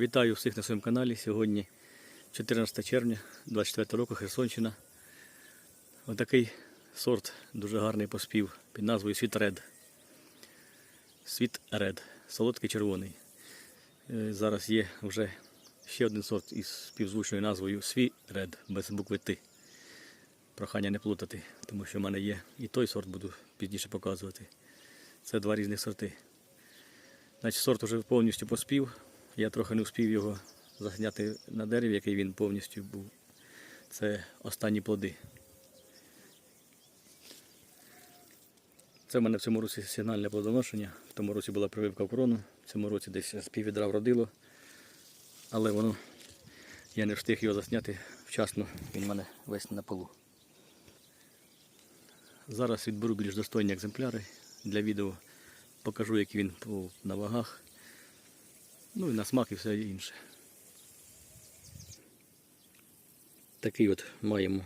Вітаю всіх на своєму каналі. Сьогодні 14 червня 24 року Херсонщина. Отакий сорт дуже гарний поспів під назвою Світ Ред. Світ Ред. Солодкий червоний. Е, Зараз є вже ще один сорт із співзвучною назвою Сві Ред без букви Т. Прохання не плутати, тому що в мене є і той сорт буду пізніше показувати. Це два різних сорти. Значить, сорт вже повністю поспів. Я трохи не встиг його засняти на дереві, який він повністю був. Це останні плоди. Це в мене в цьому році сигнальне плодоношення. В тому році була прививка в крону, в цьому році десь з піввідра вродило. Але воно я не встиг його засняти вчасно, він в мене весь на полу. Зараз відберу більш достойні екземпляри для відео. Покажу, який він на вагах. Ну і на смак і все інше. Такий от маємо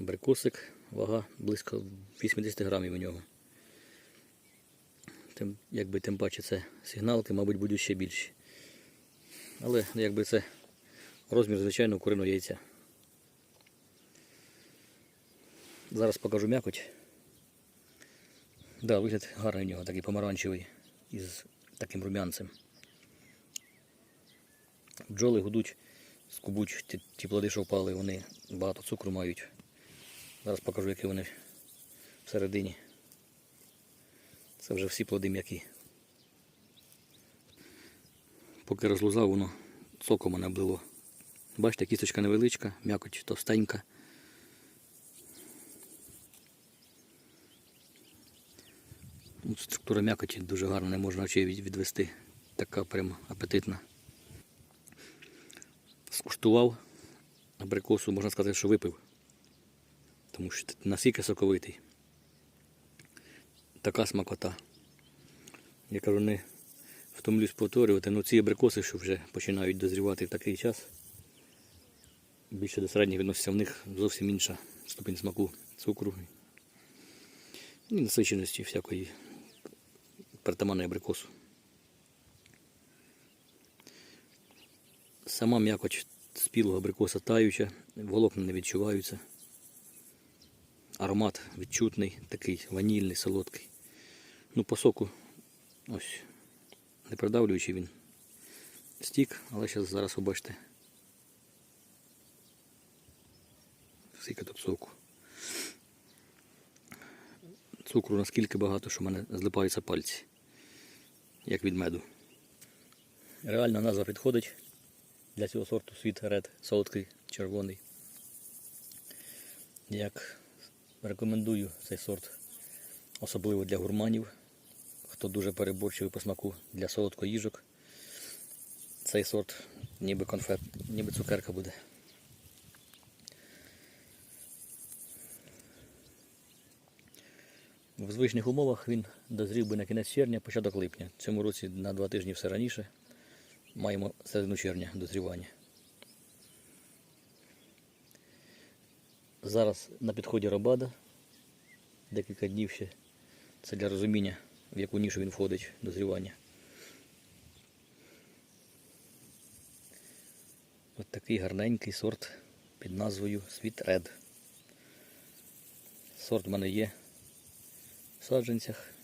абрикосик, вага близько 80 грамів у нього. Тим, якби тим паче це сигналки, мабуть, будуть ще більші. Але якби це розмір, звичайно, куриного яйця. Зараз покажу м'якоть. Да, вигляд гарний у нього, такий помаранчевий із таким рум'янцем. Бджоли гудуть, скубуть ті, ті плоди, що впали, вони багато цукру мають. Зараз покажу, які вони всередині. Це вже всі плоди м'які. Поки розлузав, воно соком мене облило. Бачите, кісточка невеличка, м'якоть товстенька. Ну, Структура м'якоті дуже гарна, не можна очей відвести. Така прям апетитна. Скуштував абрикосу, можна сказати, що випив. Тому що настільки соковитий. Така смакота. Я кажу, не втомлюсь повторювати, але ці абрикоси, що вже починають дозрівати в такий час, більше до середніх відноситься в них зовсім інша ступінь смаку, цукру і насиченості всякої притаманної абрикосу. Сама м'якоть спілого абрикоса таюча, волокна не відчуваються. Аромат відчутний, такий ванільний, солодкий. Ну, по соку ось не придавлюючий він стік, але зараз, зараз ви бачите. Скільки тут соку. Цукру наскільки багато, що в мене злипаються пальці, як від меду. Реальна назва підходить для цього сорту світ ред, солодкий, червоний. Як рекомендую цей сорт, особливо для гурманів, хто дуже переборчивий по смаку для солодкоїжок. Цей сорт ніби конфет, ніби цукерка буде. В звичних умовах він дозрів би на кінець червня, початок липня. Цьому році на два тижні все раніше. Маємо середину червня дозрівання. Зараз на підході робада. Декілька днів ще. Це для розуміння, в яку нішу він входить дозрівання. Ось такий гарненький сорт під назвою Sweet Red. Сорт в мене є в саджанцях.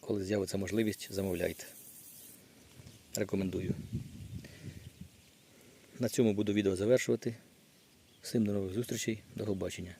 Коли з'явиться можливість, замовляйте. Рекомендую. На цьому буду відео завершувати. Всім до нових зустрічей, до побачення.